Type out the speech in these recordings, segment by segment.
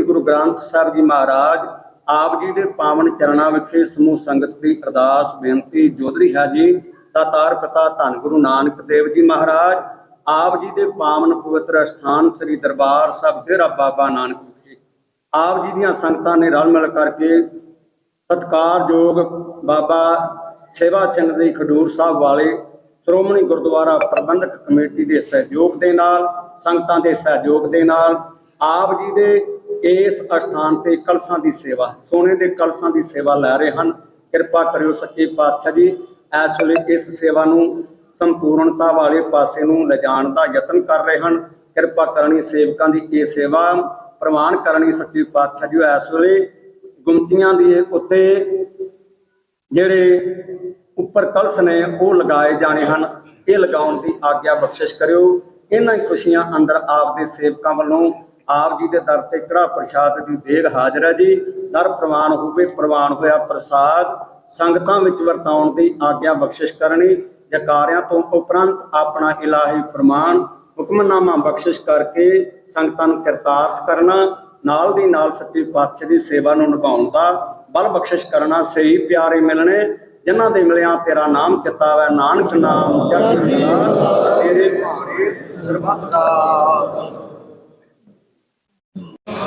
ਸ੍ਰੀ ਗੁਰੂ ਗ੍ਰੰਥ ਸਾਹਿਬ ਜੀ ਮਹਾਰਾਜ ਆਪ ਜੀ ਦੇ ਪਾਵਨ ਚਰਨਾਂ ਵਿਖੇ ਸਮੂਹ ਸੰਗਤ ਦੀ ਅਰਦਾਸ, ਬੇਨਤੀ ਜੋਦਰੀ ਹੈ ਜੀ। ਪਿਤਾ ਧੰਨ ਗੁਰੂ ਨਾਨਕ ਦੇਵ ਜੀ ਮਹਾਰਾਜ। ਆਪ ਜੀ ਦੇ ਪਾਵਨ ਪਵਿੱਤਰ ਅਸਥਾਨ ਸ੍ਰੀ ਦਰਬਾਰ ਸਾਹਿਬ ਡੇਰਾ ਬਾਬਾ ਨਾਨਕ ਵਿਖੇ ਆਪ ਜੀ ਦੀਆਂ ਸੰਗਤਾਂ ਨੇ ਰਲ ਮਿਲ ਕਰਕੇ ਸਤਿਕਾਰਯੋਗ ਬਾਬਾ ਸੇਵਾ ਸਿੰਘ ਜੀ ਖਡੂਰ ਸਾਹਿਬ ਵਾਲੇ ਸ਼੍ਰੋਮਣੀ ਗੁਰਦੁਆਰਾ ਪ੍ਰਬੰਧਕ ਕਮੇਟੀ ਦੇ ਸਹਿਯੋਗ ਦੇ ਨਾਲ, ਸੰਗਤਾਂ ਦੇ ਸਹਿਯੋਗ ਦੇ ਨਾਲ ਆਪ ਜੀ ਦੇ ਇਸ ਅਸਥਾਨ ਤੇ ਕਲਸਾਂ ਦੀ ਸੇਵਾ, ਸੋਨੇ ਦੇ ਕਲਸਾਂ ਦੀ ਸੇਵਾ ਲੈ ਰਹੇ ਹਨ। ਕਿਰਪਾ ਕਰਿਓ ਸੱਚੇ ਪਾਤਸ਼ਾਹ ਜੀ, ਇਸ ਵੇਲੇ ਇਸ ਸੇਵਾ ਨੂੰ ਸੰਪੂਰਨਤਾ ਵਾਲੇ ਪਾਸੇ ਨੂੰ ਲਿਜਾਣ ਦਾ ਯਤਨ ਕਰ ਰਹੇ ਹਨ। ਕਿਰਪਾ ਕਰਨੀ ਸੇਵਕਾਂ ਦੀ ਇਹ ਸੇਵਾ, ਪ੍ਰਵਾਨ ਕਰਨੀ ਸੱਚੇ ਪਾਤਸ਼ਾਹ ਜੀ, ਇਸ ਵੇਲੇ ਗੁੰਮਤੀਆਂ ਦੀ ਉੱਤੇ ਜਿਹੜੇ ਉੱਪਰ ਕਲਸ਼ ਨੇ, ਉਹ ਲਗਾਏ ਜਾਣੇ ਹਨ। ਇਹ ਲਗਾਉਣ ਦੀ ਆਗਿਆ ਬਖਸ਼ਿਸ਼ ਕਰਿਓ। ਇਹਨਾਂ ਖੁਸ਼ੀਆਂ ਅੰਦਰ ਆਪ ਦੇ ਸੇਵਕਾਂ ਵੱਲੋਂ ਆਪ ਜੀ ਦੇ ਦਰ ਤੇ ਕੜਾ ਪ੍ਰਸ਼ਾਦ ਦੀ ਦੇਗ ਹਾਜ਼ਰ ਹੈ ਜੀ? ਦਰ ਪ੍ਰਵਾਨ ਹੋਵੇ ਪ੍ਰਵਾਨ ਹੋਇਆ ਪ੍ਰਸਾਦ ਸੰਗਤਾਂ ਵਿੱਚ ਵਰਤਾਉਣ ਦੀ ਆਗਿਆ ਬਖਸ਼ਿਸ਼ ਕਰਨੀ ਜਕਾਰਿਆਂ ਤੋਂ ਉਪਰੰਤ ਆਪਣਾ ਇਲਾਹੀ ਫਰਮਾਨ ਹੁਕਮਨਾਮਾ ਬਖਸ਼ਿਸ਼ ਕਰਕੇ ਸੰਗਤਾਂ ਨੂੰ ਕਿਰਤਾਰਥ ਕਰਨਾ ਨਾਲ ਦੀ ਨਾਲ ਸੱਚੇ ਪਾਤਸ਼ਾਹ ਦੀ ਸੇਵਾ ਨੂੰ ਨਿਭਾਉਣ ਦਾ ਬਲ ਬਖਸ਼ਿਸ਼ ਕਰਨਾ ਸਹੀ ਪਿਆਰੇ ਮਿਲਣੇ ਜਿਨ੍ਹਾਂ ਦੇ ਮਿਲਿਆ ਤੇਰਾ ਨਾਮ ਚਿਤਾਵੈ ਨਾਨਕ ਨਾਮ ਜਪਿ ਜਾ ਤੇਰੇ ਭਾਣੇ ਸਰਬੱਤ ਦਾ।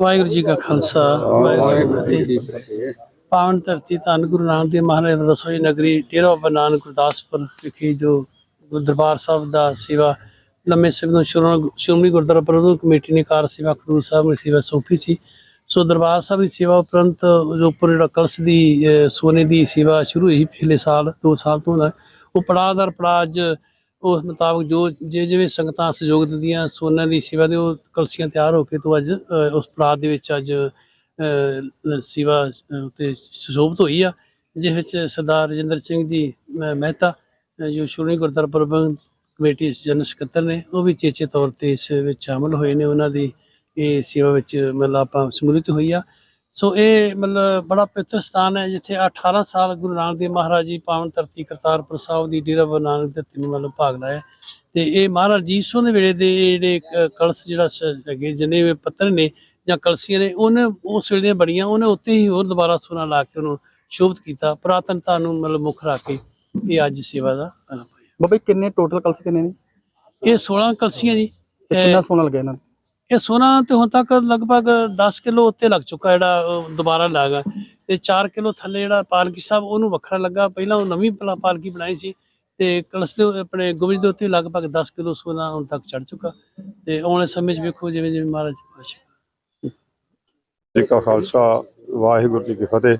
ਵਾਹਿਗੁਰੂ ਜੀ ਕਾ ਖਾਲਸਾ, ਵਾਹਿਗੁਰੂ ਜੀ ਕੀ ਫਤਿਹ। ਪਾਵਨ ਧਰਤੀ ਧੰਨ ਗੁਰੂ ਨਾਨਕ ਦੇਵ ਮਹਾਰਾਜ ਰਸੋਈ ਨਗਰੀ ਡੇਰਾ ਬਾਬਾ ਨਾਨਕ ਗੁਰਦਾਸਪੁਰ ਵਿਖੇ ਜੋ ਦਰਬਾਰ ਸਾਹਿਬ ਦਾ ਸੇਵਾ ਲੰਮੇ ਸਮੇਂ ਤੋਂ ਸ਼੍ਰੋਮਣੀ ਗੁਰਦੁਆਰਾ ਪ੍ਰਬੰਧਕ ਕਮੇਟੀ ਨੇ ਕਾਰ ਸੇਵਾ, ਖਡੂਰ ਸਾਹਿਬ ਨੂੰ ਸੇਵਾ ਸੌਂਪੀ ਸੀ। ਸੋ ਦਰਬਾਰ ਸਾਹਿਬ ਦੀ ਸੇਵਾ ਉਪਰੰਤ ਜੋ ਉੱਪਰ ਜਿਹੜਾ ਕਲਸ਼ ਦੀ ਸੋਨੇ ਦੀ ਸੇਵਾ ਸ਼ੁਰੂ ਹੋਈ ਪਿਛਲੇ ਸਾਲ 2 ਸਾਲ ਤੋਂ। ਉਹ ਪੜਾਅ ਦਰ ਪੜਾਅ ਅੱਜ ਉਸ ਮੁਤਾਬਕ ਜੋ ਜਿਵੇਂ ਜਿਵੇਂ ਸੰਗਤਾਂ ਸਹਿਯੋਗ ਦਿੰਦੀਆਂ ਸੋਨੇ ਦੀ ਸੇਵਾ ਦੇ ਉਹ ਕਲਸੀਆਂ ਤਿਆਰ ਹੋ ਕੇ ਤੋਂ ਅੱਜ ਉਸ ਪੜਾਅ ਦੇ ਵਿੱਚ ਅੱਜ ਸੇਵਾ ਅ, ਉੱਤੇ ਸੁਸ਼ੋਭਿਤ ਹੋਈ ਆ ਜਿਸ ਵਿੱਚ ਸਰਦਾਰ ਰਜਿੰਦਰ ਸਿੰਘ ਜੀ ਮਹਿਤਾ ਜੋ ਸ਼੍ਰੋਮਣੀ ਗੁਰਦੁਆਰਾ ਪ੍ਰਬੰਧਕ ਕਮੇਟੀ ਦੇ ਜਨਰਲ ਸਕੱਤਰ ਨੇ ਉਹ ਵੀ ਚੇਚੇ ਤੌਰ ਤੇ ਇਸ ਵਿੱਚ ਸ਼ਾਮਲ ਹੋਏ ਨੇ ਉਹਨਾਂ ਦੀ ਇਹ ਸੇਵਾ ਵਿੱਚ ਮਤਲਬ ਆਪਾਂ ਸਮੂਲਿਤ ਹੋਈ ਆ। ਸੋ ਇਹ ਮਤਲਬ ਬੜਾ ਪਵਿੱਤਰ ਸਥਾਨ ਹੈ ਜਿੱਥੇ 18 ਸਾਲ ਗੁਰੂ ਨਾਨਕ ਦੇਵ ਮਹਾਰਾਜ ਜੀ ਪਾਵਨ ਧਰਤੀ ਕਰਤਾਰਪੁਰ ਸਾਹਿਬ ਦੀ ਡੇਰਾ ਬਾਬਾ ਨਾਨਕ ਧਰਤੀ ਨੂੰ ਮਤਲਬ ਭਾਗ ਲਾਇਆ। ਤੇ ਇਹ ਮਹਾਰਾਜ ਜੀਸੂ ਦੇ ਵੇਲੇ ਦੇ ਜਿਹੜੇ ਕਲਸ਼ ਜਿਹੜਾ ਸ- ਹੈਗੇ ਜਿੰਨੇ ਵੀ ਪੱਤਰ ਨੇ ਜਾਂ ਕਲਸੀਆਂ ਨੇ ਉਹਨੇ ਉਸ ਵੇਲੇ ਦੀਆਂ ਬੜੀਆਂ ਉਹਨੇ ਉੱਤੇ ਹੀ ਹੋਰ ਦੁਬਾਰਾ ਸੋਨਾ ਲਾ ਕੇ ਉਹਨੂੰ ਸ਼ੋਭਤ ਕੀਤਾ। ਪੁਰਾਤਨਤਾ ਨੂੰ ਮਤਲਬ ਮੁੱਖ ਰੱਖ ਕੇ ਇਹ ਅੱਜ ਸੇਵਾ ਦਾ ਆਰੰਭ ਹੋਇਆ। ਬਾਬਾ ਜੀ ਕਿੰਨੇ ਟੋਟਲ ਕਲਸ ਕਿੰਨੇ ਨੇ? ਇਹ 16 ਕਲਸੀਆਂ ਜੀ। ਕਿੰਨਾ ਸੋਨਾ ਲੱਗਿਆ ਇਹਨਾਂ ਨੂੰ? ਇਹ ਸੋਨਾ ਤੇ ਹੁਣ ਤੱਕ ਲਗਭਗ 10 ਕਿਲੋ ਉੱਤੇ ਲੱਗ ਚੁੱਕਾ ਜਿਹੜਾ ਦੁਬਾਰਾ ਲੱਗਾ ਤੇ 4 ਕਿਲੋ ਥੱਲੇ ਜਿਹੜਾ ਪਾਲਕੀ ਸਾਹਿਬ, ਉਹਨੂੰ ਵੱਖਰਾ ਲੱਗਾ। ਪਹਿਲਾਂ ਉਹ ਨਵੀਂ ਪਾਲਕੀ ਬਣਾਈ ਸੀ ਤੇ ਕਲਸ਼ ਦੇ ਆਪਣੇ ਗੋਬਿੰਦ ਦੇ ਉੱਤੇ ਲਗਭਗ 10 ਕਿਲੋ ਸੋਨਾ ਹੁਣ ਤੱਕ ਚੜ ਚੁੱਕਾ। ਤੇ ਆਉਣ ਸਮੇਂ 'ਚ ਵੇਖੋ ਜਿਵੇਂ ਜਿਵੇਂ ਮਹਾਰਾਜ ਪਾਸ਼ਾ। ਜੀ ਕਾ ਖਾਲਸਾ, ਵਾਹਿਗੁਰੂ ਜੀ ਕੀ ਫਤਿਹ।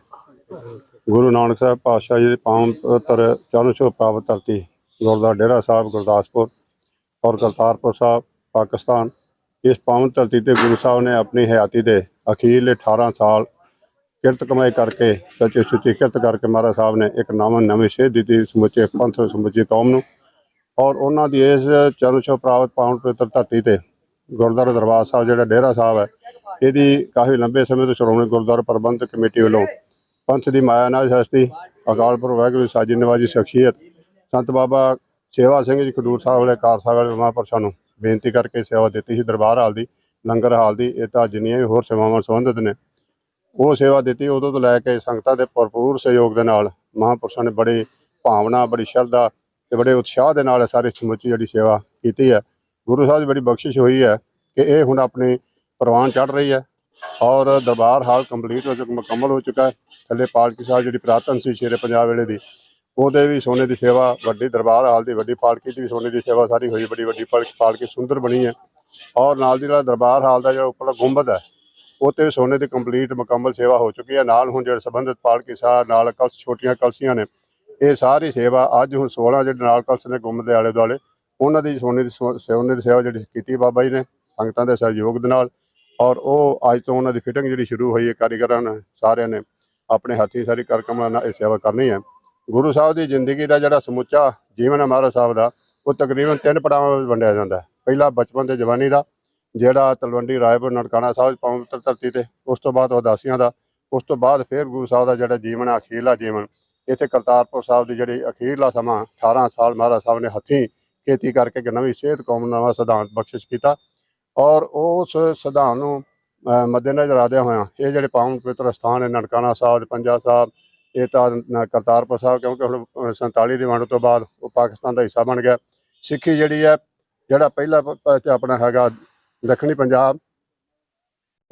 ਗੁਰੂ ਨਾਨਕ ਸਾਹਿਬ ਪਾਤਸ਼ਾਹ ਜੀ ਦੇ ਪਾਵਨ ਪਵਿੱਤਰ ਚਰਨ ਛੋਹ ਪ੍ਰਾਪਤ ਧਰਤੀ ਗੁਰਦੁਆਰਾ ਡੇਰਾ ਸਾਹਿਬ, ਗੁਰਦਾਸਪੁਰ ਔਰ ਕਰਤਾਰਪੁਰ ਸਾਹਿਬ, ਪਾਕਿਸਤਾਨ। ਇਸ ਪਾਵਨ ਧਰਤੀ ਤੇ ਗੁਰੂ ਸਾਹਿਬ ਨੇ ਆਪਣੀ ਹਯਾਤੀ ਦੇ ਅਖੀਰਲੇ 18 ਸਾਲ ਕਿਰਤ ਕਮਾਈ ਕਰਕੇ, ਸੱਚੇ ਸੁੱਚੀ ਕਿਰਤ ਕਰਕੇ ਮਹਾਰਾਜ ਸਾਹਿਬ ਨੇ ਇੱਕ ਨਵਾਂ ਨਵੀਂ ਸੇਧ ਦਿੱਤੀ, ਸਮੁੱਚੇ ਪੰਥ, ਸਮੁੱਚੀ ਕੌਮ ਨੂੰ। ਔਰ ਉਹਨਾਂ ਦੀ ਇਸ ਚਰਨ ਛੋਹ ਪ੍ਰਾਪਤ ਪਾਵਨ ਪਵਿੱਤਰ ਧਰਤੀ ਤੇ ਗੁਰਦੁਆਰਾ ਦਰਬਾਰ ਸਾਹਿਬ, ਜਿਹੜਾ ਡੇਰਾ ਸਾਹਿਬ ਹੈ, ਇਹਦੀ ਕਾਫੀ ਲੰਬੇ ਸਮੇਂ ਤੋਂ ਸ਼੍ਰੋਮਣੀ ਗੁਰਦੁਆਰਾ ਪ੍ਰਬੰਧਕ ਕਮੇਟੀ ਵੱਲੋਂ ਪੰਥ ਦੀ ਮਾਇਆ ਨਾਲ ਸਸਤੀ ਅਕਾਲ ਪੁਰਖ, ਵਾਹਿਗੁਰੂ ਸਾਜੀ ਨਿਵਾਜੀ ਸ਼ਖਸੀਅਤ, ਸੰਤ ਬਾਬਾ ਸੇਵਾ ਸਿੰਘ ਜੀ ਖਡੂਰ ਸਾਹਿਬ ਵਾਲੇ, ਕਾਰ ਸਾਹਿਬ ਵਾਲੇ, ਮਹਾਂਪੁਰਸ਼ਾਂ ਨੂੰ ਬੇਨਤੀ ਕਰਕੇ ਸੇਵਾ ਦਿੱਤੀ ਸੀ, ਦਰਬਾਰ ਹਾਲ ਦੀ, ਲੰਗਰ ਹਾਲ ਦੀ, ਇਹ ਤਾਂ ਜਿੰਨੀਆਂ ਵੀ ਹੋਰ ਸੇਵਾਵਾਂ ਸੰਬੰਧਿਤ ਨੇ, ਉਹ ਸੇਵਾ ਦਿੱਤੀ, ਉਦੋਂ ਤੋਂ ਲੈ ਕੇ ਸੰਗਤਾਂ ਦੇ ਭਰਪੂਰ ਸਹਿਯੋਗ ਦੇ ਨਾਲ, ਮਹਾਂਪੁਰਸ਼ਾਂ ਨੇ ਬੜੀ ਭਾਵਨਾ, ਬੜੀ ਸ਼ਰਧਾ ਤੇ ਬੜੇ ਉਤਸ਼ਾਹ ਦੇ ਨਾਲ ਇਹ ਸਾਰੀ ਸਮੁੱਚੀ ਜਿਹੜੀ ਸੇਵਾ ਕੀਤੀ ਹੈ। ਗੁਰੂ ਸਾਹਿਬ ਦੀ ਬੜੀ ਬਖਸ਼ਿਸ਼ ਹੋਈ ਹੈ ਕਿ ਇਹ ਹੁਣ ਆਪਣੀ ਪ੍ਰਵਾਨ ਚੜ ਰਹੀ ਹੈ ਔਰ ਦਰਬਾਰ ਹਾਲ ਕੰਪਲੀਟ ਹੋ ਚੁੱਕਾ ਮੁਕੰਮਲ ਹੋ ਚੁੱਕਾ ਹੈ। ਥੱਲੇ ਪਾਲਕੀ ਸਾਹਿਬ ਜਿਹੜੀ ਪ੍ਰਾਤਨ ਸੀ ਸ਼ੇਰੇ ਪੰਜਾਬ ਵੇਲੇ ਦੀ ਉਹਦੇ ਵੀ ਸੋਨੇ ਦੀ ਸੇਵਾ, ਵੱਡੀ ਦਰਬਾਰ ਹਾਲ ਦੀ ਵੱਡੀ ਪਾਲਕੀ ਦੀ ਵੀ ਸੋਨੇ ਦੀ ਸੇਵਾ ਸਾਰੀ ਹੋਈ ਬੜੀ ਵੱਡੀ ਪਾਲਕੀ ਪਾਲਕੀ ਸੁੰਦਰ ਬਣੀ ਹੈ। ਔਰ ਨਾਲ ਦੀ ਨਾਲ ਦਰਬਾਰ ਹਾਲ ਦਾ ਜਿਹੜਾ ਉੱਪਰਲਾ ਗੁੰਬਦ ਹੈ ਉਹ ਤੇ ਵੀ ਸੋਨੇ ਦੀ ਕੰਪਲੀਟ ਮੁਕੰਮਲ ਸੇਵਾ ਹੋ ਚੁੱਕੀ ਹੈ। ਨਾਲ ਹੁਣ ਜਿਹੜੇ ਸੰਬੰਧਿਤ ਪਾਲਕੀ ਸ਼ਾਹ ਨਾਲ ਕਲਸ਼, ਛੋਟੀਆਂ ਕਲਸੀਆਂ ਨੇ, ਇਹ ਸਾਰੀ ਸੇਵਾ ਅੱਜ ਹੁਣ 16 ਜਿਹੜੇ ਨਾਲ ਕਲਸ਼ ਨੇ ਗੁੰਬਦ ਦੇ ਆਲੇ ਦੁਆਲੇ, ਉਹਨਾਂ ਦੀ ਸੋਨੇ ਦੀ ਸੋ- ਸੋਨੇ ਦੀ ਸੇਵਾ ਜਿਹੜੀ ਕੀਤੀ ਬਾਬਾ ਜੀ ਨੇ, ਸੰਗਤਾਂ ਦੇ ਸਹਿਯੋਗ ਦੇ ਨਾਲ। ਔਰ ਉਹ ਅੱਜ ਤੋਂ ਉਹਨਾਂ ਦੀ ਫਿਟਿੰਗ ਜਿਹੜੀ ਸ਼ੁਰੂ ਹੋਈ ਹੈ, ਕਾਰੀਗਰਾਂ ਨੇ, ਸਾਰਿਆਂ ਨੇ ਆਪਣੇ ਹੱਥੀਂ ਸਾਰੀ ਕਰ ਨਾਲ ਇਹ ਸੇਵਾ ਕਰਨੀ ਹੈ। ਗੁਰੂ ਸਾਹਿਬ ਦੀ ਜ਼ਿੰਦਗੀ ਦਾ ਜਿਹੜਾ ਸਮੁੱਚਾ ਜੀਵਨ ਹੈ ਮਹਾਰਾਜ ਸਾਹਿਬ ਦਾ, ਉਹ ਤਕਰੀਬਨ ਤਿੰਨ ਪੜਾਵਾਂ ਵਿੱਚ ਵੰਡਿਆ ਜਾਂਦਾ ਹੈ। ਪਹਿਲਾ ਬਚਪਨ ਤੇ ਜਵਾਨੀ ਦਾ, ਜਿਹੜਾ ਤਲਵੰਡੀ ਰਾਏਪੁਰ ਨਨਕਾਣਾ ਸਾਹਿਬ ਪਵਿੱਤਰ ਧਰਤੀ ਤੇ, ਉਸ ਤੋਂ ਬਾਅਦ ਉਦਾਸੀਆਂ ਦਾ, ਉਸ ਤੋਂ ਬਾਅਦ ਫਿਰ ਗੁਰੂ ਸਾਹਿਬ ਦਾ ਜਿਹੜਾ ਜੀਵਨ ਹੈ, ਅਖੀਰਲਾ ਜੀਵਨ, ਇੱਥੇ ਕਰਤਾਰਪੁਰ ਸਾਹਿਬ ਦੀ ਜਿਹੜੀ ਅਖੀਰਲਾ ਸਮਾਂ 18 ਸਾਲ ਮਹਾਰਾਜ ਸਾਹਿਬ ਨੇ ਹੱਥੀਂ ਖੇਤੀ ਕਰਕੇ ਨਵੀਂ ਸਿਹਤ ਕੌਮ ਨਵਾਂ ਸਿਧਾਂਤ ਬਖਸ਼ਿਸ਼ ਕੀਤਾ ਔਰ ਉਸ ਸਿਧਾਂਤ ਨੂੰ ਮੱਦੇਨਜ਼ਰ ਆਦਿਆਂ ਹੋਇਆ, ਇਹ ਜਿਹੜੇ ਪਾਵਨ ਪਵਿੱਤਰ ਸਥਾਨ ਹੈ ਨਨਕਾਣਾ ਸਾਹਿਬ, ਪੰਜਾ ਸਾਹਿਬ ਇਹ ਤਾਂ ਕਰਤਾਰਪੁਰ ਸਾਹਿਬ ਕਿਉਂਕਿ ਹੁਣ ਅਹ, 47 ਦੀ ਵੰਡ ਤੋਂ ਬਾਅਦ ਉਹ ਪਾਕਿਸਤਾਨ ਦਾ ਹਿੱਸਾ ਬਣ ਗਿਆ। ਸਿੱਖੀ ਜਿਹੜੀ ਹੈ ਜਿਹੜਾ ਪਹਿਲਾ ਪ- ਆਪਣਾ ਹੈਗਾ ਦੱਖਣੀ ਪੰਜਾਬ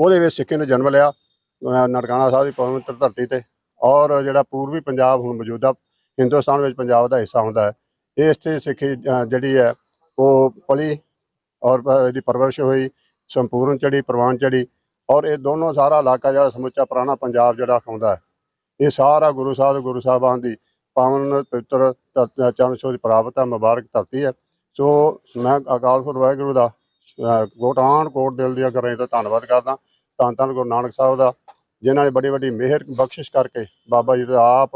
ਉਹਦੇ ਵਿੱਚ ਸਿੱਖੀ ਨੇ ਜਨਮ ਲਿਆ। ਅਹ, ਸਾਹਿਬ ਦੀ ਪਵਿੱਤਰ ਧਰਤੀ ਤੇ ਔਰ ਜਿਹੜਾ ਪੂਰਬੀ ਪੰਜਾਬ ਹੁਣ ਮੌਜੂਦਾ ਹਿੰਦੁਸਤਾਨ ਵਿੱਚ ਪੰਜਾਬ ਦਾ ਹਿੱਸਾ ਹੁੰਦਾ ਹੈ। ਇਸ ਤੇ ਸਿੱਖੀ ਜਿਹੜੀ ਹੈ ਉਹ ਪਲੀ ਔਰ ਇਹਦੀ ਪਰਵਰਿਸ਼ ਹੋਈ ਸੰਪੂਰਨ ਚੜੀ ਪ੍ਰਵਾਨ ਚੜੀ ਔਰ ਇਹ ਦੋਨੋਂ ਸਾਰਾ ਇਲਾਕਾ ਜਿਹੜਾ ਸਮੁੱਚਾ ਪੁਰਾਣਾ ਪੰਜਾਬ ਜਿਹੜਾ ਖਾਉਂਦਾ ਹੈ। ਇਹ ਸਾਰਾ ਗੁਰੂ ਸਾਹਿਬ ਗੁਰੂ ਸਾਹਿਬਾਨ ਦੀ ਪਾਵਨ ਪਵਿੱਤਰ ਚਰਨ ਛੋਹ ਪ੍ਰਾਪਤ ਹੈ ਮੁਬਾਰਕ ਧਰਤੀ ਹੈ। ਸੋ ਮੈਂ ਅਕਾਲ ਪੁਰਖ ਵਾਹਿਗੁਰੂ ਦਾ ਅਹ, ਕੋਟਾਨ ਕੋਟ ਦਿਲ ਦੀਆਂ ਕਰਾਂ ਤੋਂ ਧੰਨਵਾਦ ਕਰਦਾ। ਧੰਨ ਧੰਨ ਗੁਰੂ ਨਾਨਕ ਸਾਹਿਬ ਦਾ ਜਿਨ੍ਹਾਂ ਨੇ ਬੜੀ ਵੱਡੀ ਮਿਹਰ ਬਖਸ਼ਿਸ਼ ਕਰਕੇ ਬਾਬਾ ਜੀ ਦਾ ਆਪ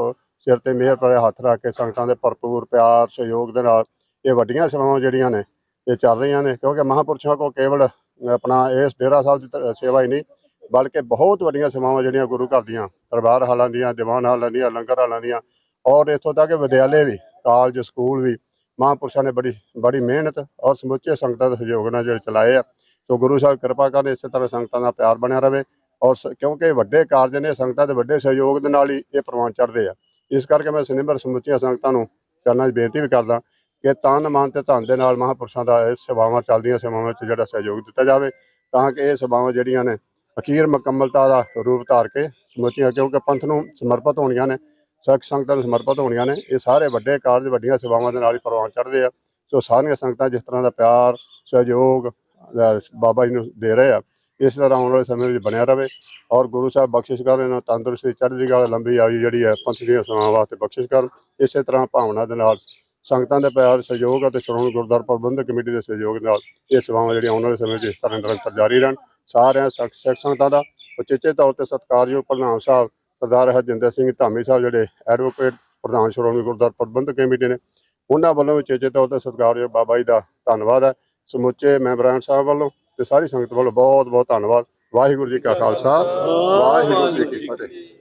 ਸਿਰ ਤੇ ਮਿਹਰ ਭਰੇ ਹੱਥ ਰੱਖ ਕੇ ਸੰਗਤਾਂ ਦੇ ਭਰਪੂਰ ਪਿਆਰ ਸਹਿਯੋਗ ਦੇ ਨਾਲ ਇਹ ਵੱਡੀਆਂ ਸੇਵਾਵਾਂ ਜਿਹੜੀਆਂ ਨੇ ਇਹ ਚੱਲ ਰਹੀਆਂ ਨੇ। ਕਿਉਂਕਿ ਮਹਾਂਪੁਰਸ਼ਾਂ ਕੋ ਕੇਵਲ ਆਪਣਾ ਇਸ ਡੇਰਾ ਸਾਹਿਬ ਦੀ ਤ- ਸੇਵਾ ਹੀ ਨਹੀਂ ਬਲਕਿ ਬਹੁਤ ਵੱਡੀਆਂ ਸੇਵਾਵਾਂ ਜਿਹੜੀਆਂ ਗੁਰੂ ਘਰ ਦੀਆਂ, ਦਰਬਾਰ ਹਾਲਾਂ ਦੀਆਂ, ਦੀਵਾਨ ਹਾਲਾਂ ਦੀਆਂ, ਲੰਗਰ ਹਾਲਾਂ ਦੀਆਂ, ਔਰ ਇੱਥੋਂ ਤੱਕ ਵਿਦਿਆਲੇ ਵੀ, ਕਾਲਜ, ਸਕੂਲ ਵੀ, ਮਹਾਂਪੁਰਸ਼ਾਂ ਨੇ ਬੜੀ ਬੜੀ ਮਿਹਨਤ ਔਰ ਸਮੁੱਚੇ ਸੰਗਤਾਂ ਦੇ ਸਹਿਯੋਗ ਨਾਲ ਜਿਹੜੇ ਚਲਾਏ ਆ। ਸੋ ਗੁਰੂ ਸਾਹਿਬ ਕਿਰਪਾ ਕਰਨ ਇਸੇ ਤਰ੍ਹਾਂ ਸੰਗਤਾਂ ਦਾ ਪਿਆਰ ਬਣਿਆ ਰਵੇ ਔਰ ਸ- ਕਿਉਂਕਿ ਵੱਡੇ ਕਾਰਜ ਨੇ, ਸੰਗਤਾਂ ਦੇ ਵੱਡੇ ਸਹਿਯੋਗ ਦੇ ਨਾਲ ਹੀ ਇਹ ਪ੍ਰਵਾਨ ਚੜ੍ਹਦੇ ਆ। ਇਸ ਕਰਕੇ ਮੈਂ ਸਨਿਮਰ ਸਮੁੱਚੀਆਂ ਸੰਗਤਾਂ ਨੂੰ ਚਰਨਾਂ 'ਚ ਬੇਨਤੀ ਵੀ ਕਰਦਾ ਕਿ ਤਨ, ਮਨ ਤੇ ਧਨ ਦੇ ਨਾਲ ਮਹਾਂਪੁਰਸ਼ਾਂ ਦਾ ਇਹ ਸੇਵਾਵਾਂ, ਚੱਲਦੀਆਂ ਸੇਵਾਵਾਂ ਵਿੱਚ ਜਿਹੜਾ ਸਹਿਯੋਗ ਦਿੱਤਾ ਜਾਵੇ, ਤਾਂ ਕਿ ਇਹ ਸੇਵਾਵਾਂ ਜਿਹੜੀਆਂ ਨੇ ਅਖੀਰ ਮੁਕੰਮਲਤਾ ਦਾ ਰੂਪ ਧਾਰ ਕੇ ਸਮੁੱਚੀਆਂ, ਕਿਉਂਕਿ ਪੰਥ ਨੂੰ ਸਮਰਪਿਤ ਹੋਣੀਆਂ ਨੇ, ਸਿੱਖ ਸੰਗਤਾਂ ਨੂੰ ਸਮਰਪਿਤ ਹੋਣੀਆਂ ਨੇ, ਇਹ ਸਾਰੇ ਵੱਡੇ ਕਾਰਜ, ਵੱਡੀਆਂ ਸੇਵਾਵਾਂ ਦੇ ਨਾਲ ਹੀ ਪ੍ਰਵਾਨ ਚੜ੍ਹਦੇ ਆ। ਸੋ ਸਾਰੀਆਂ ਸੰਗਤਾਂ ਜਿਸ ਤਰ੍ਹਾਂ ਦਾ ਪਿਆਰ, ਸਹਿਯੋਗ ਬਾਬਾ ਜੀ ਨੂੰ ਦੇ ਰਹੇ ਆ, ਇਸ ਤਰ੍ਹਾਂ ਆਉਣ ਵਾਲੇ ਸਮੇਂ ਵਿੱਚ ਬਣਿਆ ਰਵੇ। ਔਰ ਗੁਰੂ ਸਾਹਿਬ ਬਖਸ਼ਿਸ਼ ਕਰਨ, ਇਹਨਾਂ ਤੰਦਰੁਸਤੀ, ਚੜ੍ਹਦੀ ਕਲਾ, ਲੰਬੀ ਆਯੂ ਜਿਹੜੀ ਹੈ, ਪੰਥ ਦੀਆਂ ਸੇਵਾਵਾਂ ਵਾਸਤੇ ਬਖਸ਼ਿਸ਼ ਕਰਨ, ਇਸੇ ਤਰ੍ਹਾਂ ਭਾਵਨਾ ਦੇ ਨਾਲ ਸੰਗਤਾਂ ਦੇ ਪਿਆਰ, ਸਹਿਯੋਗ ਅਤੇ ਸ਼੍ਰੋਮਣੀ ਗੁਰਦੁਆਰਾ ਪ੍ਰਬੰਧਕ ਕਮੇਟੀ ਦੇ ਸਹਿਯੋਗ ਨਾਲ ਇਹ ਸੇਵਾਵਾਂ ਜਿਹੜੀਆਂ ਆਉਣ ਵਾਲੇ ਸਮੇਂ ਵਿੱਚ ਇਸ ਤਰ੍ਹਾਂ ਨਿਰੰਤਰ ਜਾਰੀ ਰਹਿਣ। ਸਾਰਿਆਂ ਸਿੱਖ ਸੰਗਤਾਂ ਦਾ ਉਚੇਚੇ ਤੌਰ ਤੇ ਸਤਿਕਾਰਯੋਗ ਪ੍ਰਧਾਨ ਸਾਹਿਬ ਸਰਦਾਰ ਹਰਜਿੰਦਰ ਸਿੰਘ ਧਾਮੀ ਸਾਹਿਬ, ਜਿਹੜੇ ਐਡਵੋਕੇਟ ਪ੍ਰਧਾਨ ਸ਼੍ਰੋਮਣੀ ਗੁਰਦੁਆਰਾ ਪ੍ਰਬੰਧਕ ਕਮੇਟੀ ਨੇ, ਉਹਨਾਂ ਵੱਲੋਂ ਉਚੇਚੇ ਤੌਰ ਤੇ ਸਤਿਕਾਰਯੋਗ ਬਾਬਾ ਜੀ ਦਾ ਧੰਨਵਾਦ ਹੈ। ਸਮੁੱਚੇ ਮੈਂਬਰਾਂ ਸਾਹਿਬ ਵੱਲੋਂ ਤੇ ਸਾਰੀ ਸੰਗਤ ਵੱਲੋਂ ਬਹੁਤ ਬਹੁਤ ਧੰਨਵਾਦ। ਵਾਹਿਗੁਰੂ ਜੀ ਕਾ ਖਾਲਸਾ, ਵਾਹਿਗੁਰੂ ਜੀ ਕੀ ਫਤਿਹ।